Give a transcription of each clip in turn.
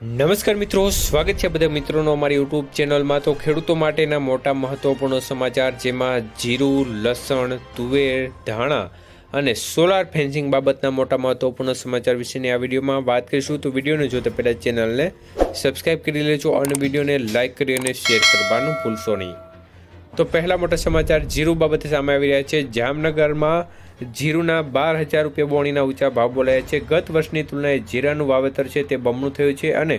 નમસ્કાર મિત્રો, સ્વાગત છે બધા મિત્રોનો અમારી યુટ્યુબ ચેનલમાં. તો ખેડૂતો માટેના મોટા મહત્વપૂર્ણ સમાચાર જેમાં જીરું, લસણ, તુવેર, ધાણા અને સોલાર ફેન્સિંગ બાબતના મોટા મહત્વપૂર્ણ સમાચાર વિશેની આ વિડીયોમાં વાત કરીશું. તો વિડીયોને જોતા પહેલાં ચેનલને સબસ્ક્રાઈબ કરી લેજો અને વિડીયોને લાઇક કરી અને શેર કરવાનું ભૂલશો નહીં. તો પહેલા મોટા સમાચાર, જીરું બાબતે સામે આવી રહ્યા છે. જામનગરમાં જીરુના બાર હજાર રૂપિયા બોણીના ઊંચા ભાવ બોલાયા છે. ગત વર્ષની તુલનાએ જીરાનું વાવેતર છે તે બમણું થયું છે અને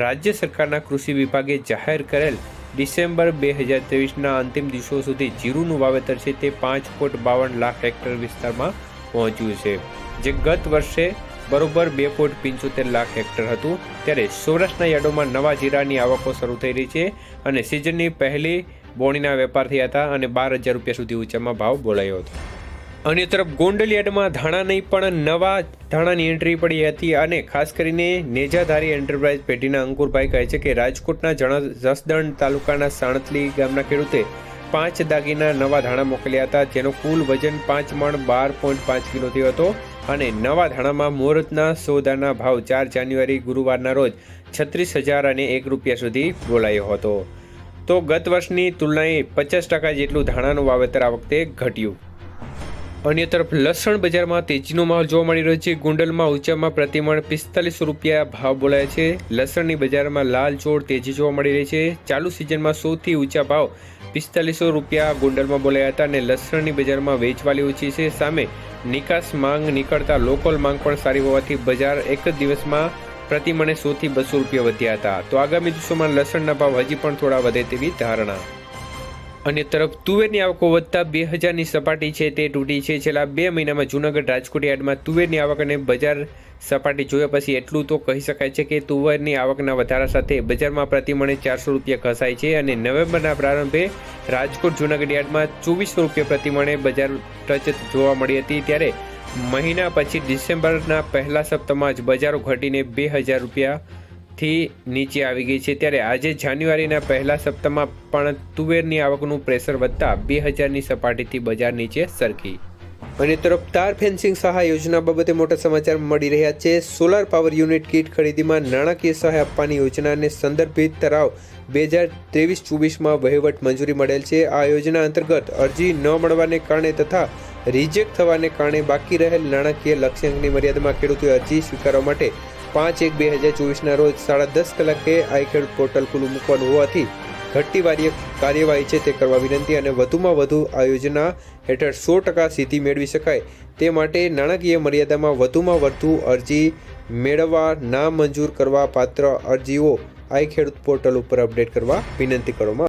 રાજ્ય સરકારના કૃષિ વિભાગે જાહેર કરેલ ડિસેમ્બર બે હજાર ત્રેવીસના અંતિમ દિવસો સુધી જીરુનું વાવેતર છે તે પાંચ પોઈન્ટ બાવન લાખ હેક્ટર વિસ્તારમાં પહોંચ્યું છે. જે ગત વર્ષે બરોબર બે પોઈન્ટ પંચોતેર લાખ હેક્ટર હતું, ત્યારે સૌરાષ્ટ્રના યાર્ડોમાં નવા જીરાની આવકો શરૂ થઈ રહી છે અને સિઝનની પહેલી બોણીના વેપાર થયા હતા અને બાર હજાર રૂપિયા સુધી ઊંચામાં ભાવ બોલાયો હતો. અન્ય તરફ ગોંડલિયાડમાં ધાણાની પણ નવા ધાણાની એન્ટ્રી પડી હતી અને ખાસ કરીને નેજાધારી એન્ટરપ્રાઇઝ પેઢીના અંકુરભાઈ કહે છે કે રાજકોટના જણ જસદણ તાલુકાના સાણતલી ગામના ખેડૂતે પાંચ દાગીના નવા ધાણા મોકલ્યા હતા, જેનો કુલ વજન પાંચ મણ બાર પોઈન્ટ પાંચ કિલો થયો હતો અને નવા ધાણામાં મુહૂર્તના સોદાના ભાવ ચાર જાન્યુઆરી ગુરુવારના રોજ છત્રીસ હજાર અને એક રૂપિયા સુધી બોલાયો હતો. તો ગત વર્ષની તુલનાએ પચાસ ટકા જેટલું ધાણાનું વાવેતર આ વખતે ઘટ્યું. અન્ય તરફ લસણ બજારમાં તેજીનો માહોલ જોવા મળી રહ્યો છે. ગુંડલમાં ઊંચામાં પ્રતિમણ પિસ્તાલીસો રૂપિયા ભાવ બોલાય છે. લસણની બજારમાં લાલ ચોળ તેજી જોવા મળી રહી છે. ચાલુ સિઝનમાં સૌથી ઊંચા ભાવ પિસ્તાલીસો રૂપિયા ગુંડલમાં બોલાયા હતા અને લસણની બજારમાં વેચવાલી ઓછી છે. સામે નિકાસ માંગ નીકળતા લોકલ માંગ પણ સારી હોવાથી બજાર એક જ દિવસમાં પ્રતિમણે સોથી બસો રૂપિયા વધ્યા હતા. તો આગામી દિવસોમાં લસણના ભાવ હજી પણ થોડા વધે તેવી ધારણા અન્ય તરફ તુવેરની આવકો વધતા બે હજારની સપાટી છે તે તૂટી છે. છેલ્લા બે મહિનામાં જૂનાગઢ રાજકોટ યાર્ડમાં તુવેરની આવક અને બજાર સપાટી જોયા પછી એટલું તો કહી શકાય છે કે તુવેરની આવકના વધારા સાથે બજારમાં પ્રતિમણે ચારસો રૂપિયા ઘસાય છે અને નવેમ્બરના પ્રારંભે રાજકોટ જૂનાગઢ યાર્ડમાં ચોવીસો રૂપિયા પ્રતિમણે બજાર ટચ જોવા મળી હતી. ત્યારે મહિના પછી ડિસેમ્બરના પહેલા સપ્તાહમાં જ બજારો ઘટીને બે હજાર રૂપિયા થી નીચે આવી ગઈ છે. ત્યારે આજે જાન્યુઆરીના પહેલા સપ્તાહમાં પણ તુવેરની આવકનું પ્રેશર વધતા બે હજારની સપાટીથી બજાર નીચે સરકી. અને તરફ તાર ફેન્સિંગ સહાય યોજના બાબતે મોટા સમાચાર મળી રહ્યા છે. સોલાર પાવર યુનિટ કીટ ખરીદીમાં નાણાકીય સહાય આપવાની યોજનાને સંદર્ભિત ઠરાવ બે હજાર ત્રેવીસ ચોવીસમાં વહીવટ મંજૂરી મળેલ છે. આ યોજના અંતર્ગત અરજી ન મળવાને કારણે તથા રિજેક્ટ થવાને કારણે બાકી રહેલ નાણાકીય લક્ષ્યાંકની મર્યાદામાં ખેડૂતોએ અરજી સ્વીકારવા માટે પાંચ એક બે હજાર ચોવીસના રોજ સાડા દસ કલાકે આઈ ખેડૂત પોર્ટલ ખુલ્લું મૂકવાનું હોવાથી ઘટતી કાર્યવાહી છે તે કરવા વિનંતી અને વધુમાં વધુ આ યોજના હેઠળ સો ટકા સિદ્ધિ મેળવી શકાય તે માટે નાણાકીય મર્યાદામાં વધુમાં વધુ અરજી મેળવવા નામંજૂર કરવા પાત્ર અરજીઓ આઈ ખેડૂત પોર્ટલ ઉપર અપડેટ કરવા વિનંતી કરવામાં